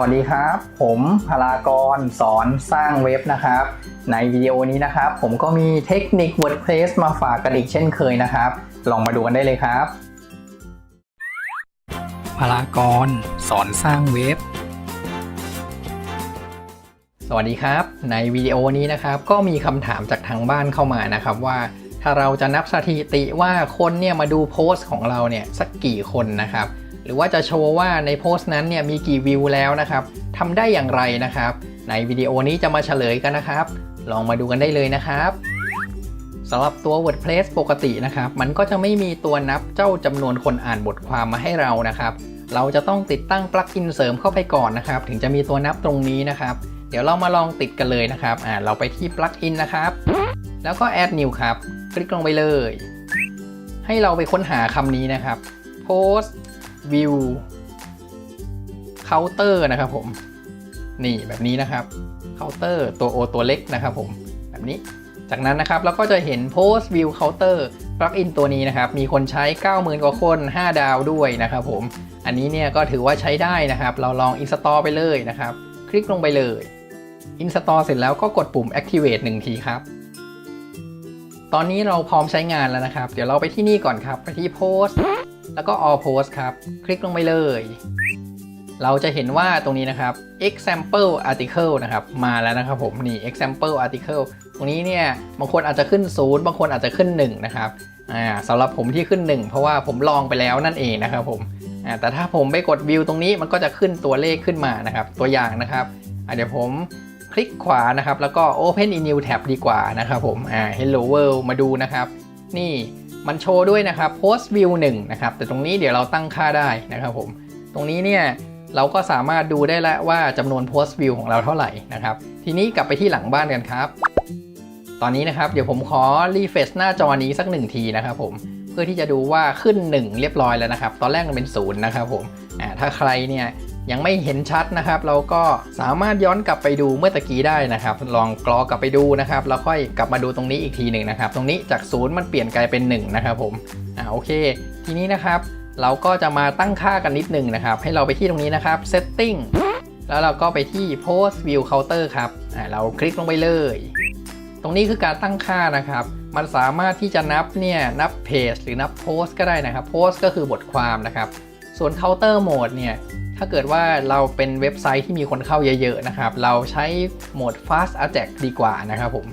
วัสดีครับ ผมพลากรสอนสร้างเว็บนะครับ ในวิดีโอนี้นะครับ ผมก็มีเทคนิค WordPress มาฝากกันอีกเช่นเคยนะครับ ลองมาดูกันได้เลยครับพลากรสอนสร้างเว็บ สวัสดีครับ ในวิดีโอนี้นะครับ ก็มีคำถามจากทางบ้านเข้ามานะครับว่า ถ้าเราจะนับสถิติว่าคนเนี่ยมาดูโพสต์ของเราเนี่ยสักกี่คนนะครับ หรือว่าจะโชว์ว่าในโพสต์นั้นเนี่ยมีกี่วิวแล้วนะครับทำได้อย่างไรนะครับ ในวิดีโอนี้จะมาเฉลยกันนะครับ ลองมาดูกันได้เลยนะครับสำหรับตัว WordPress ปกตินะครับ มันก็จะไม่มีตัวนับเจ้าจำนวนคนอ่านบทความมาให้เรานะครับ เราจะต้องติดตั้งปลั๊กอินเสริมเข้าไปก่อนนะครับ ถึงจะมีตัวนับตรงนี้นะครับ เดี๋ยวเรามาลองติดกันเลยนะครับอ่าเราไปที่ปลั๊กอินนะครับ แล้วก็ add new ครับ คลิกลงไปเลย ให้เราไปค้นหาคำนี้นะครับ post view counter นะครับผม นี่แบบนี้นะครับ counter ตัว O ตัวเล็กนะครับผมแบบนี้จากนั้นนะครับเราก็จะเห็น post view counter ปลั๊กอินตัวนี้นะครับ มีคนใช้ 90,000 กว่าคน 5 ดาวด้วยนะครับผม อันนี้เนี่ยก็ถือว่าใช้ได้นะครับ เราลอง install ไปเลยนะครับ คลิกลงไปเลย install เสร็จแล้วก็กดปุ่ม activate 1 ทีครับ ตอนนี้เราพร้อมใช้งานแล้วนะครับ เดี๋ยวเราไปที่นี่ก่อนครับ ไปที่ post แล้วก็ all post ครับ คลิกลงไปเลย เราจะเห็นว่าตรงนี้นะครับ example article นะครับ มาแล้วนะครับผม นี่ example article ตรงนี้เนี่ย บางคนอาจจะขึ้น 0 บางคนอาจจะขึ้น 1 นะครับ อ่าสำหรับผมที่ขึ้น 1 เพราะว่าผมลองไปแล้วนั่นเองนะครับผม อ่า แต่ถ้าผมไปกด view ตรงนี้มันก็จะขึ้นตัวเลขขึ้นมานะครับ ตัวอย่างนะครับ อ่าเดี๋ยวผมคลิกขวานะครับ แล้วก็ open in new tab ดีกว่านะครับผม อ่า hello world มาดูนะครับ นี่มันโชว์ด้วยนะครับ post view 1นะครับ แต่ตรงนี้เดี๋ยวเราตั้งค่าได้นะครับผม ตรงนี้เนี่ยเราก็สามารถดูได้แล้วว่าจำนวน post view ของเราเท่าไหร่นะครับ ทีนี้กลับไปที่หลังบ้านกันครับ ตอนนี้นะครับเดี๋ยวผมขอรีเฟซหน้าจอนี้สักหนึ่งทีนะครับผมเพื่อที่จะดูว่าขึ้น 1 เรียบร้อยแล้วนะครับ ตอนแรกมันเป็น0นะครับผมอ่าถ้าใครเนี่ย ยังไม่เห็นชัดนะครับ เราก็สามารถย้อนกลับไปดูเมื่อตะกี้ได้นะครับ ลองกรอกลับไปดูนะครับแล้วค่อยกลับมาดูตรงนี้อีกทีหนึ่งนะครับ ตรงนี้จาก0มันเปลี่ยนกลายเป็น1นะครับผมอ่าโอเค ทีนี้นะครับ เราก็จะมาตั้งค่ากันนิดนึงนะครับ ให้เราไปที่ตรงนี้นะครับ setting แล้วเราก็ไปที่ post view counter ครับอ่าเราคลิกลงไปเลย ตรงนี้คือการตั้งค่านะครับมันสามารถที่จะนับเนี่ยนับเพจหรือนับโพสก็ได้นะครับโพสก็คือบทความนะครับ ส่วน counter mode เนี่ย ถ้าเกิดว่าเราเป็นเว็บไซต์ที่มีคนเข้าเยอะๆนะครับ เราใช้โหมด fast attack ดีกว่านะครับผม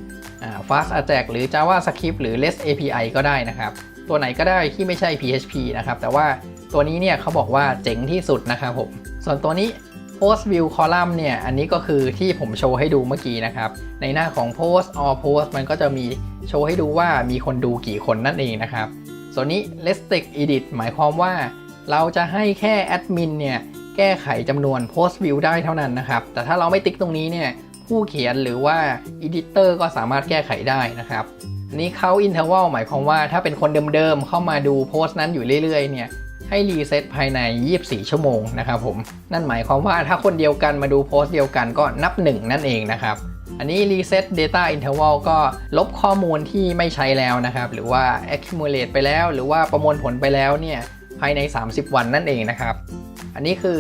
fast attack หรือ JavaScript หรือ REST API ก็ได้นะครับ ตัวไหนก็ได้ที่ไม่ใช่ PHP นะครับ แต่ว่าตัวนี้เนี่ยเขาบอกว่าเจ๋งที่สุดนะครับผม ส่วนตัวนี้ post view column เนี่ย อันนี้ก็คือที่ผมโชว์ให้ดูเมื่อกี้นะครับ ในหน้าของ post or post มันก็จะมีโชว์ให้ดูว่ามีคนดูกี่คนนั่นเองนะครับ ส่วนนี้ restrict edit หมายความว่าเราจะให้แค่แอดมินเนี่ย แก้ไขจำนวน post view ได้เท่านั้นนะครับ แต่ถ้าเราไม่ติ๊กตรงนี้เนี่ยผู้เขียนหรือว่า editor ก็สามารถแก้ไขได้นะครับอันนี้เขา interval หมายความว่าถ้าเป็นคนเดิมๆเข้ามาดูโพสต์นั้นอยู่เรื่อยๆเนี่ยให้รีเซ็ตภายใน 24 ชั่วโมงนะครับผม นั่นหมายความว่าถ้าคนเดียวกันมาดูโพสต์เดียวกันก็นับ 1 นั่นเองนะครับ อันนี้ reset data interval ก็ลบข้อมูลที่ไม่ใช้แล้วนะครับ หรือว่า accumulate ไปแล้ว หรือว่าประมวลผลไปแล้วเนี่ยภายใน 30 วันนั่นเองนะครับ อันนี้คือ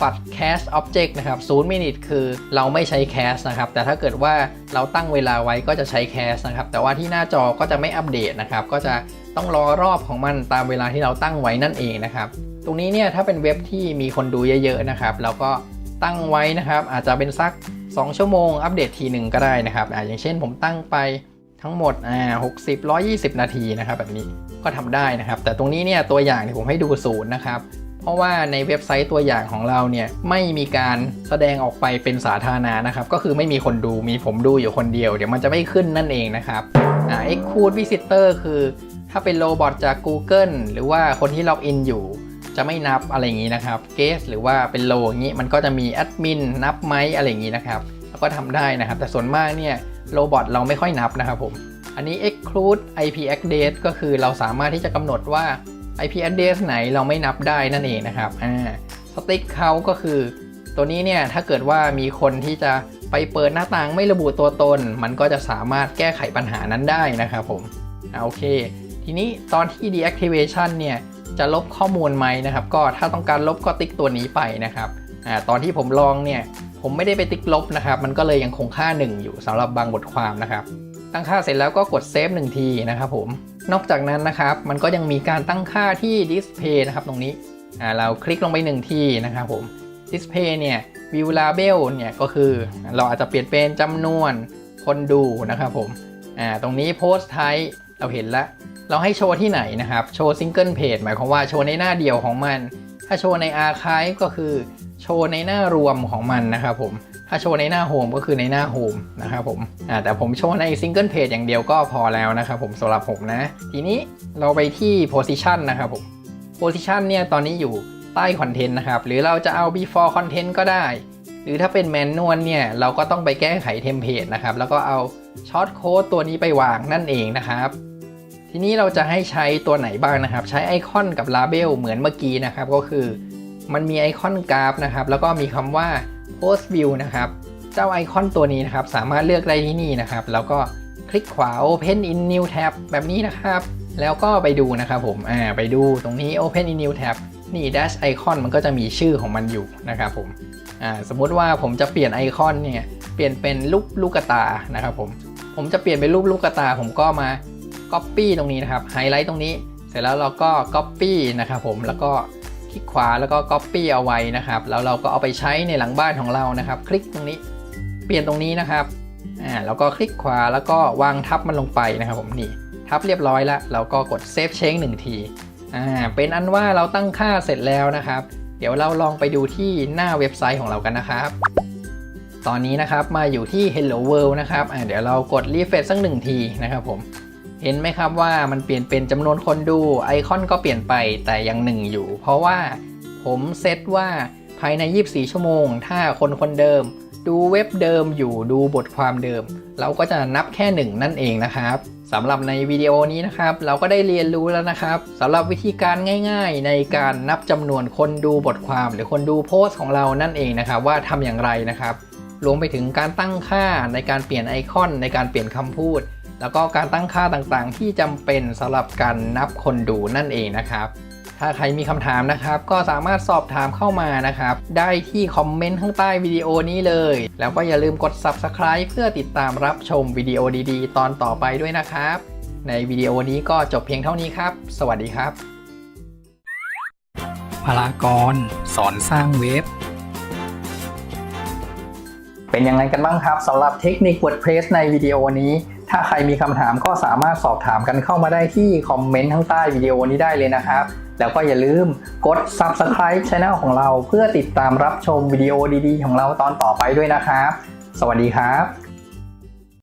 ฝัด cache object นะครับ0 minute คือเราไม่ใช้ cache นะครับ แต่ถ้าเกิดว่าเราตั้งเวลาไว้ก็จะใช้ cache นะครับ แต่ว่าที่หน้าจอก็จะไม่อัปเดตนะครับ ก็จะต้องรอรอบของมันตามเวลาที่เราตั้งไว้นั่นเองนะครับ ตรงนี้เนี่ยถ้าเป็นเว็บที่มีคนดูเยอะๆนะครับ เราก็ตั้งไว้นะครับ อาจจะเป็นสัก 2 ชั่วโมง อัปเดตทีหนึ่งก็ได้นะครับออย่างเช่นผมตั้งไปทั้งหมดอ่า60 120 นาทีนะครับ แบบนี้ก็ทำได้นะครับ แต่ตรงนี้เนี่ยตัวอย่างที่ผมให้ดูศูนย์นะครับ ราะว่าในเว็บไซต์ตัวอย่างของเราเนี่ยไม่มีการแสดงออกไปเป็นสาธารณะนะครับ ก็คือไม่มีคนดูมีผมดูอยู่คนเดียว เดี๋ยวมันจะไม่ขึ้นนั่นเองนะครับอ่า Exclude Visitor คือถ้าเป็นโรบอทจาก Google หรือว่าคนที่ล็อกอินอยู่จะไม่นับอะไรอย่างนี้นะครับ g u e s หรือว่าเป็นโลอย่างนี้มันก็จะมีแอดมินนับไหมอะไรอย่างนี้นะครับ แล้วก็ทำได้นะครับ แต่ส่วนมากเนี่ยโรบอทเราไม่ค่อยนับนะครับผม อันนี้ exclude IP address ก็คือเราสามารถที่จะกำหนดว่า IP address ไหนเราไม่นับได้นั่นเองนะครับอ่า stick count ก็คือ ตัวนี้เนี่ยถ้าเกิดว่ามีคนที่จะไปเปิดหน้าต่างไม่ระบุตัวตน มันก็จะสามารถแก้ไขปัญหานั้นได้นะครับผมอ่าโอเค ทีนี้ตอนที่ deactivation เนี่ยจะลบข้อมูลไหมนะครับ ก็ถ้าต้องการลบก็ติ๊กตัวนี้ไปนะครับอ่าตอนที่ผมลองเนี่ยผมไม่ได้ไปติ๊กลบนะครับ มันก็เลยยังคงค่า 1 อยู่สำหรับบางบทความนะครับ ตั้งค่าเสร็จแล้วก็กดเซฟหนึ่งทีนะครับผม นอกจากนั้นนะครับ มันก็ยังมีการตั้งค่าที่ display นะครับตรงนี้เราคลิกลงไปหนึ่งทีนะครับผม display เนี่ย view label เนี่ยก็คือเราอาจจะเปลี่ยนเป็นจำนวนคนดูนะครับผมอ่าตรงนี้ post type เราเห็นแล้วเราให้โชว์ที่ไหนนะครับ โชว์ single page หมายความว่าโชว์ในหน้าเดียวของมัน ถ้าโชว์ใน archive ก็คือโชว์ในหน้ารวมของมันนะครับผม ถ้าโชว์ในหน้าโฮมก็คือในหน้าโฮมนะครับผมแต่ผมโชว์ใน single page อย่างเดียวก็พอแล้วนะครับผมสำหรับผมนะ ทีนี้เราไปที่ position นะครับผม position เนี่ยตอนนี้อยู่ใต้คอนเทนต์นะครับ หรือเราจะเอา before content ก็ได้ หรือถ้าเป็นแมนนวลเนี่ย เราก็ต้องไปแก้ไขเทมเพลตนะครับ แล้วก็เอาช็อตโค้ดตัวนี้ไปวางนั่นเองนะครับ ทีนี้เราจะให้ใช้ตัวไหนบ้างนะครับ ใช้ไอคอนกับลาเบลเหมือนเมื่อกี้นะครับ ก็คือ มันมีไอคอนกราฟนะครับ แล้วก็มีคำว่า post view นะครับ เจ้าไอคอนตัวนี้นะครับ สามารถเลือกได้ที่นี่นะครับ แล้วก็คลิกขวา open in new tab แบบนี้นะครับ แล้วก็ไปดูนะครับผม อ่า ไปดูตรงนี้ open in new tab นี่ dash icon มันก็จะมีชื่อของมันอยู่นะครับผม อ่า สมมุติว่าผมจะเปลี่ยนไอคอนเนี่ย เปลี่ยนเป็นรูปลูกตานะครับผม ผมจะเปลี่ยนเป็นรูปลูกตา ผมก็มา copy ตรงนี้นะครับ ไฮไลท์ตรงนี้ เสร็จแล้วเราก็ copy นะครับผม แล้วก็ คลิกขวาแล้วก็ copy เอาไว้นะครับ แล้วเราก็เอาไปใช้ในหลังบ้านของเรานะครับ คลิกตรงนี้ เปลี่ยนตรงนี้นะครับอ่าแล้วก็คลิกขวาแล้วก็วางทับมันลงไปนะครับผมนี่ทับเรียบร้อยแล้วเราก็กด save change หนึ่งทีอ่าเป็นอันว่าเราตั้งค่าเสร็จแล้วนะครับ เดี๋ยวเราลองไปดูที่หน้าเว็บไซต์ของเรากันนะครับตอนนี้นะครับมาอยู่ที่ Hello World นะครับอ่าเดี๋ยวเรากด refresh สักหนึ่งทีนะครับผม เห็นไหมครับว่ามันเปลี่ยนเป็นจำนวนคนดูไอคอนก็เปลี่ยนไปแต่ยังหนึ่งอยู่ เพราะว่าผมเซตว่าภายใน 24 ชั่วโมง ถ้าคนคนเดิม ดูเว็บเดิมอยู่ดูบทความเดิม เราก็จะนับแค่หนึ่งนั่นเองนะครับสำหรับในวิดีโอนี้นะครับ เราก็ได้เรียนรู้แล้วนะครับสำหรับวิธีการง่าย ๆ ในการนับจำนวนคนดูบทความหรือคนดูโพสต์ของเรานั่นเองนะครับ ว่าทำอย่างไรนะครับรวมไปถึงการตั้งค่าในการเปลี่ยนไอคอนในการเปลี่ยนคำพูด แล้วก็การตั้งค่าต่างๆ ที่จำเป็นสำหรับการนับคนดูนั่นเองนะครับ ถ้าใครมีคำถามนะครับ ก็สามารถสอบถามเข้ามานะครับ ได้ที่คอมเมนต์ข้างใต้วิดีโอนี้เลย แล้วก็อย่าลืมกด Subscribe เพื่อติดตามรับชมวิดีโอดีๆ ตอนต่อไปด้วยนะครับ ในวิดีโอนี้ก็จบเพียงเท่านี้ครับ สวัสดีครับพลากร สอนสร้างเว็บ เป็นยังไงกันบ้างครับสำหรับเทคนิค WordPress ในวิดีโอนี้ ถ้าใครมีคำถามก็สามารถสอบถามกันเข้ามาได้ที่คอมเมนต์ข้างใต้วิดีโอนี้ได้เลยนะครับ แล้วก็อย่าลืมกด Subscribe Channel ของเราเพื่อติดตามรับชมวิดีโอดีๆ ของเราตอนต่อไปด้วยนะครับ สวัสดีครับ